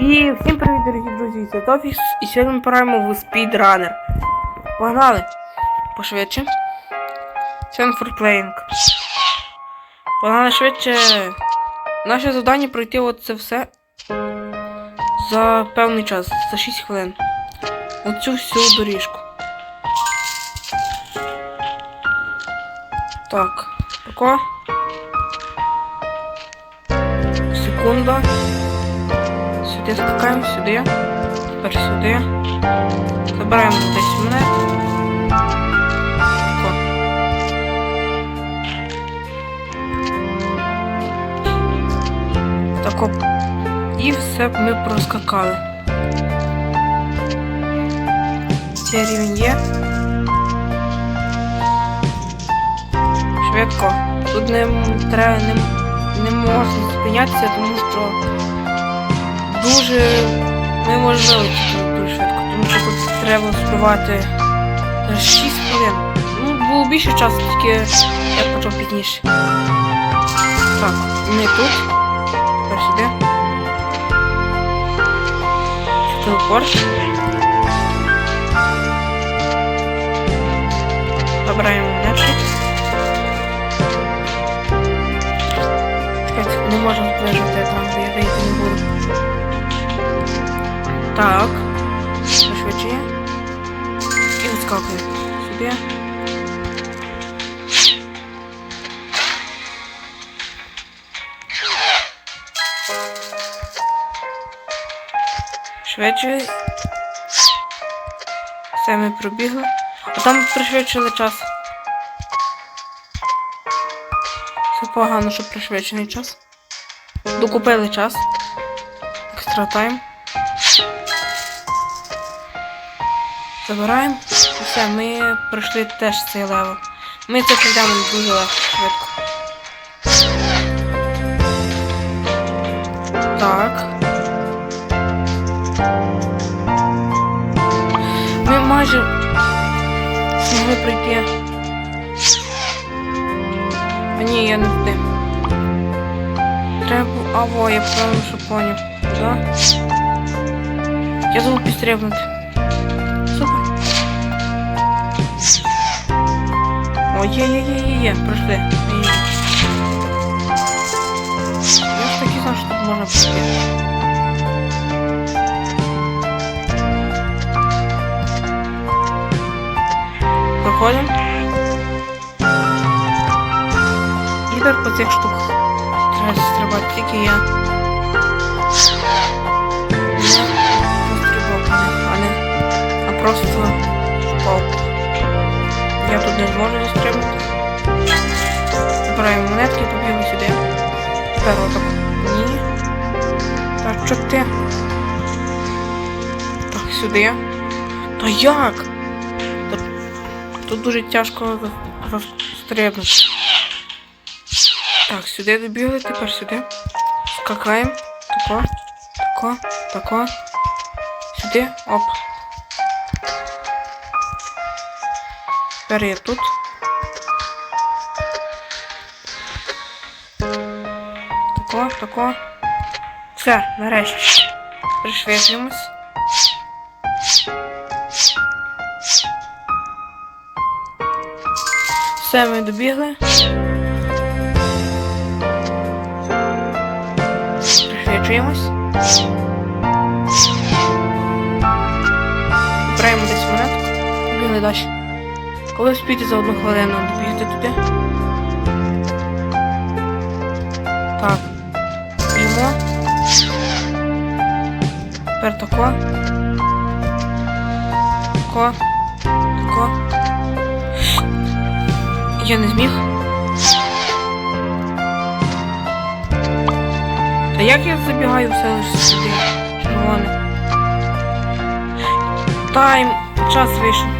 І всім привіт, дорогі друзі, це Тофікс, і сьогодні ми пограємо в Speedrunner. Погнали! Пошвидше. For playing. Погнали швидше. Наше завдання пройти от це все за певний час, за 6 хвилин. Оцю всю доріжку. Так, тако. Секунда. Сюди скакаємо, сюди. Тепер сюди. Забираємо 10 монет. Тако. Тако. І все ми проскакали. Цей рівень є. Швидко. Тут не треба не, не можна зупинятися, тому що дуже неможливо дуже швидко, тому що тут треба співати 6 хвилин. Ну, було більше часу, тільки я почав пізніше. Так, ми тут. Тепер сюди. Телепорт. Забираємо монетку. Чекайте, не можемо збережати екран, бо я вийти не буду. Так. Пришвидшує. І вискакує. Сюди. Швидше. Все ми пробігли. А там пришвидшили час. Це погано, що пришвидшений час. Докупили час. Екстра тайм. Забираємо. І все, ми пройшли теж цей левел. Ми це пройдемо дуже легко, швидко. Так. Ми майже змогли пройти. А ні, я не встиг. Треба. А во, я правильно що поняв. Да? Я забув підстрибнути. О, є, є, є, є, є, пройшли. Я ж таки знав, що тут можна пройти. Проходимо. І тепер по цих штуках. Треба стрибати тільки я. Не пострибав а не а просто впав. Не зможу застрибнути. Забираємо монетки, побігли сюди. Тепер отак. Ні. Так, що ти? Так, сюди. Та як? Та Тут дуже тяжко за- застрибнути. Так, сюди добігли, тепер сюди. Скакаємо. Тако, тако, тако. Сюди, оп. Я тут. Тако, тако. Все, нарешті. Пришвидшуємось. Все, ми добігли. Пришвидшуємось. Збираємо десь монетку. Побігли далі. Коли вспіти за одну хвилину добігти туди. Так. Біжимо. Тепер тако. Тако. Тако. Я не зміг. Та як я забігаю все лише сюди? Червоне. Тайм. Час вийшов.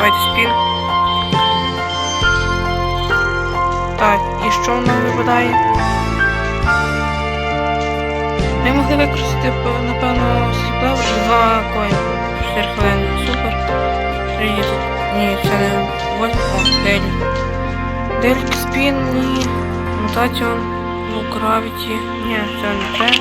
Давайте спін. Так, і що в нам випадає? Ми могли використати, напевно, сліплево і два коїни. 4 хвилини. Супер. Ні, це не 8. О, Делі. Делік спін, ні. Мутаціон. Ну, гравіті. Ні, це не те.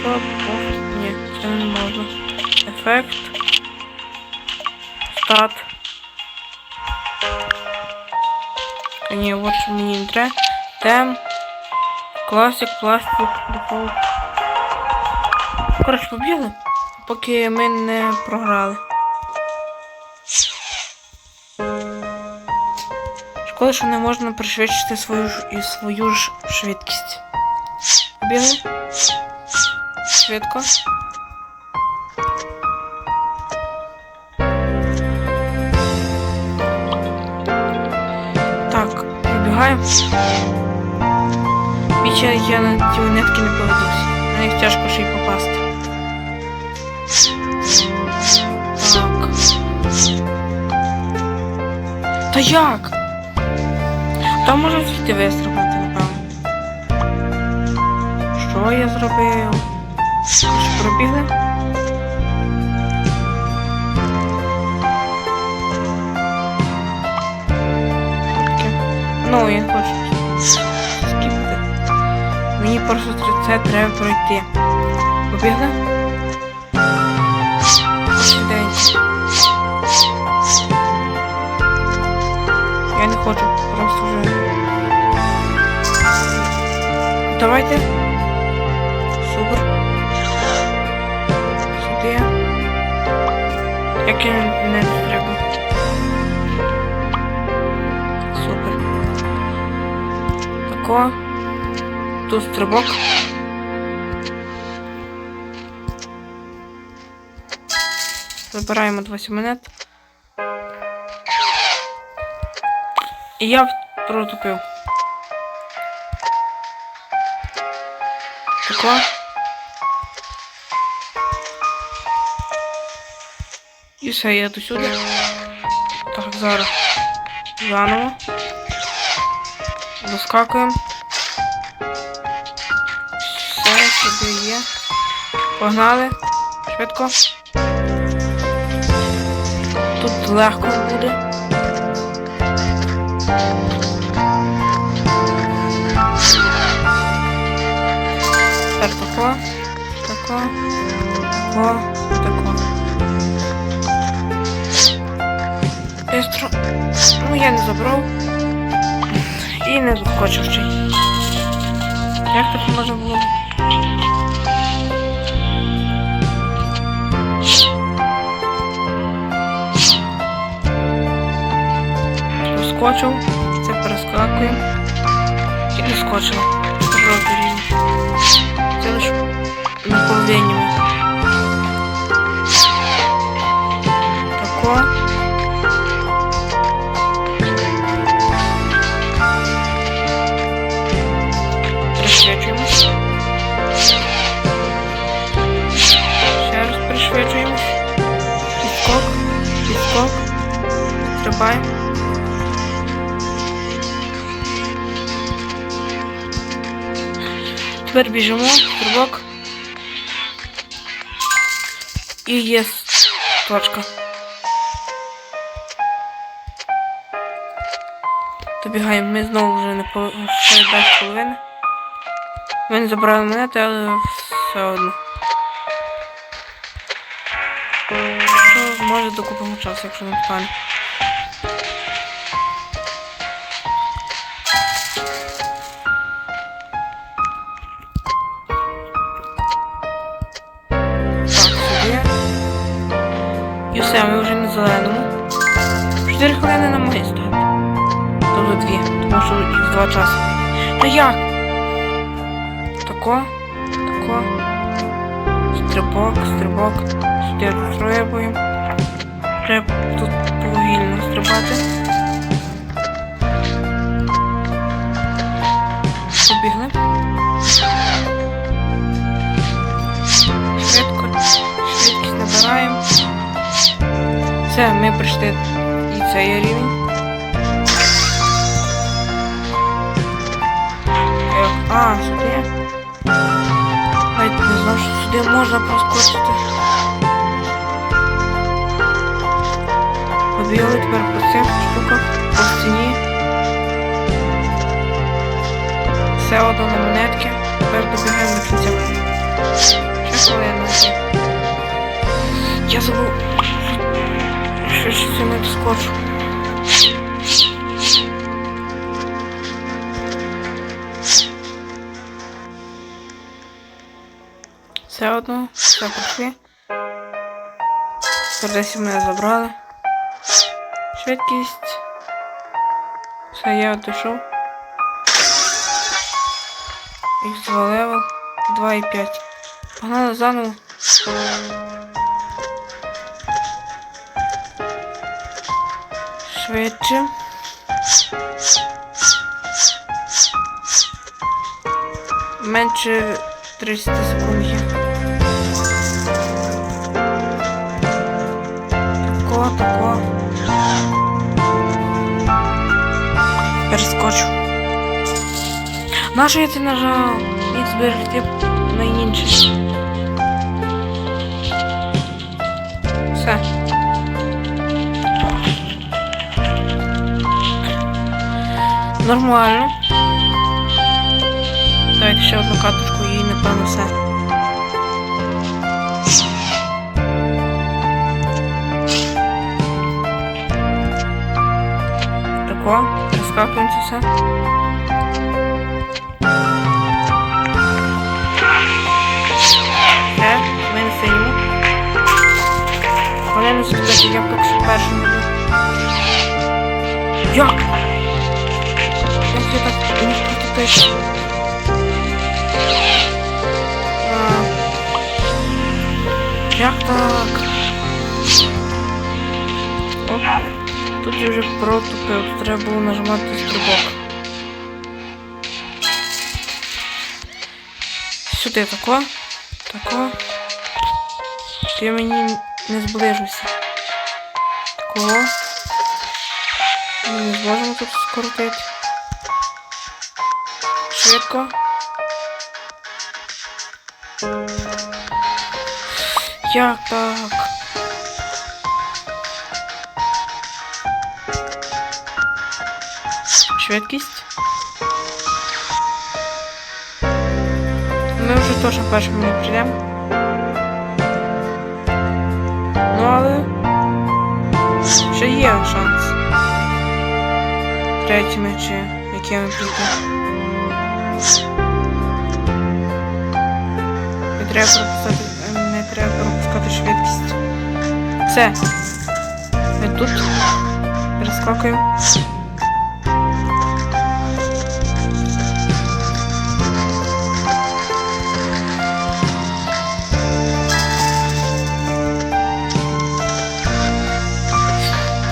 Що? О, ні, це не можна. Ефект. Стат. А ні, от що мені не треба. Тем. Класик, пластик, дефолт. Коротше, побігли, поки ми не програли. Шкода, що не можна пришвидшити свою ж і свою ж швидкість. Побігли. Швидко. Пробігаємо. Біча я на ті монетки не поведусь. На них тяжко ще й попасти. Так. Та як? Та може звідти вистрибнути, напевно. Що я зробив? Що, пробігли? Ну, я хочу скіпати. Мені просто це треба пройти. Побігли? Я не хочу, просто вже. Давайте. Супер. Сюди. Як я не треба. Тако. Тут стрибок. Забираємо 20 монет. І я протупив. Тако. І все, я до сюди. Так, зараз. Заново. Доскакуємо. Все, сюди є. Погнали. Швидко. Тут легко буде. Тепер тако, тако, тако, тако. Бистро. Ну я не забрав. І не захочу ще. й. Як так може було? Доскочив, це перескакуємо. І доскочив. Це лише наполовині. Стрибаємо. Тепер біжимо, стрибок. І є точка. Добігаємо, ми знову вже не по половини. Ми забрали монети, але все одно. Може докупимо час, якщо не стане. 4 хвилини нам має стати. Тобто дві, тому що їх два часи. Та як? Тако, тако. Стрибок, стрибок. Сюди розстрибуємо. Треба тут повільно стрибати. Побігли. Швидко, швидкість набираємо. Все, ми прийшли і цей рівень. Як? А, сюди. Навіть не знав, що сюди можна проскочити. Побігли тепер по цих штуках, по стіні. Все одно на монетки. Тепер добігаємо до кінця. Ще хвилина. Я забув. Що це не доскочу. Все одно, все пройшли. Десь мене забрали. Швидкість. Все, я дійшов. Х2 левел 2,5. Погнали заново. Швидше. Менше 30 секунд Тако. Перескочу. Нащо я це нажав? Їх зберегти. Все. Нормально. Давайте ще одну катушку Тако, розкакуємося все. Все, ми на синьому. Вони не зустрічати, я поки що першим буду. Як? Як я так не протупити? А, Як так? Оп. Тут я вже протупив, треба було нажимати стрибок. Сюди тако, тако. Ти мені не зближуйся. Такого. Ми не зможемо тут скоротити. Швидко. Як так? Швидкість. Ми вже точно першим не прийдемо. Ну але ще є шанс. Третіми чи якими прийти. Не треба пропускати, не треба пропускати швидкість. Все. Ми тут перескакуємо.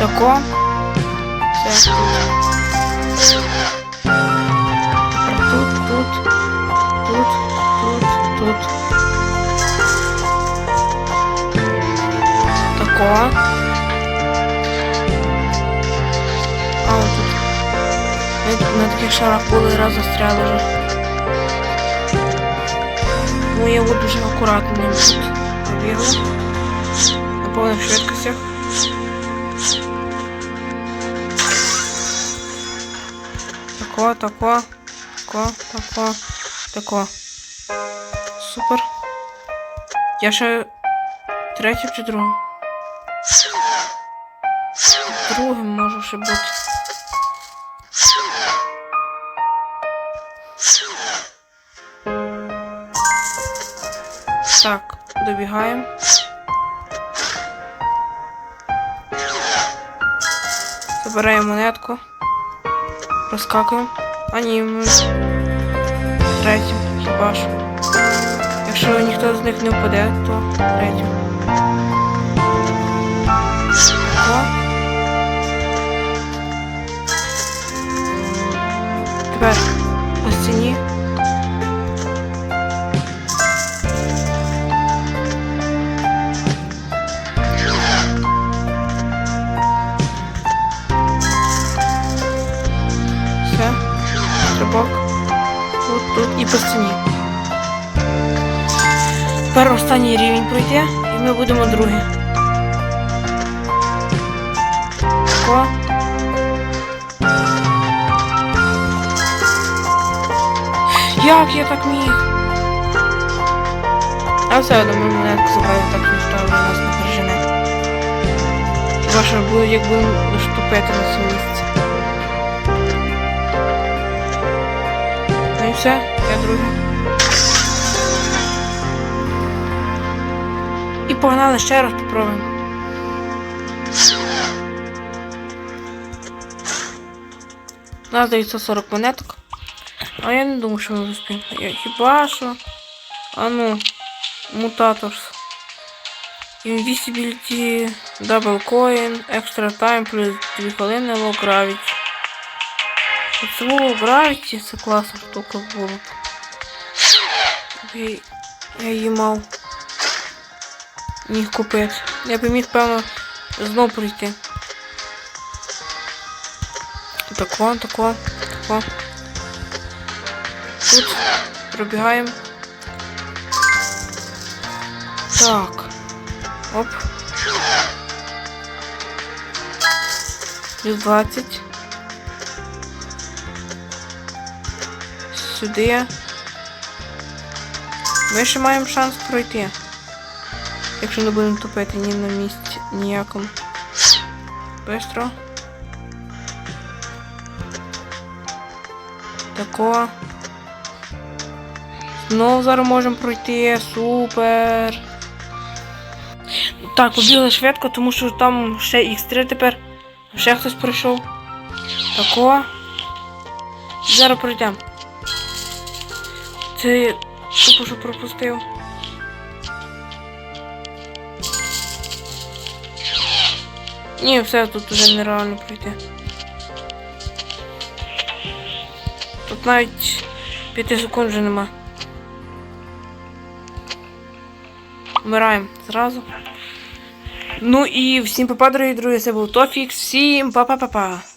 Тако. Все. Тепер тут, тут, тут, тут, тут. Тако. А, от тут. Тут на таких шарах були раз застряли вже. Ну я от дуже акуратно ним тут побігла. Швидкостях. Тако, тако, тако, тако, тако. Супер. Я ще третім чи другим? Другим можу ще бути. Так, добігаємо. Забираємо монетку. Розкакуємо. А ні, ми. Якщо ніхто з них не впаде, то третім. Тепер по стіні. Пройти, і ми будемо другий. О. Як я так міг? А все одно ми монетку забрали, так ніхто вже нас не пережене. Ваше буде, як будемо штупити на цьому місці. Ну і все, я другий. Погнали ще раз попробуємо. У нас 940 монеток. А я не думаю, що ми успіємо. Хіба що. А ну. Mutator's. Invisibility, Double Coin, Extra Time плюс 2 хвилини Low Gravity. Оце Low Gravity це класна штука була. Я її мав. Міг купити. Я б міг, певно, знов прийти. Тако, тако, тако. Тут пробігаємо. Так. Оп. Плюс 20. Сюди. Ми ще маємо шанс пройти. Якщо не будемо тупити ні на місці ніякому. Бистро. Тако. Знову зараз можемо пройти. Супер. Так, побігли швидко, тому що там ще X3 тепер. Ще хтось прийшов. Тако. Зараз пройдемо. Це тупо що пропустив. Ні, все, тут вже нереально пройти. Тут навіть 5 секунд вже нема. Вмираємо зразу. Ну і всім па-па, дорогі друзі, це був Тофікс. Всім па-па-па-па.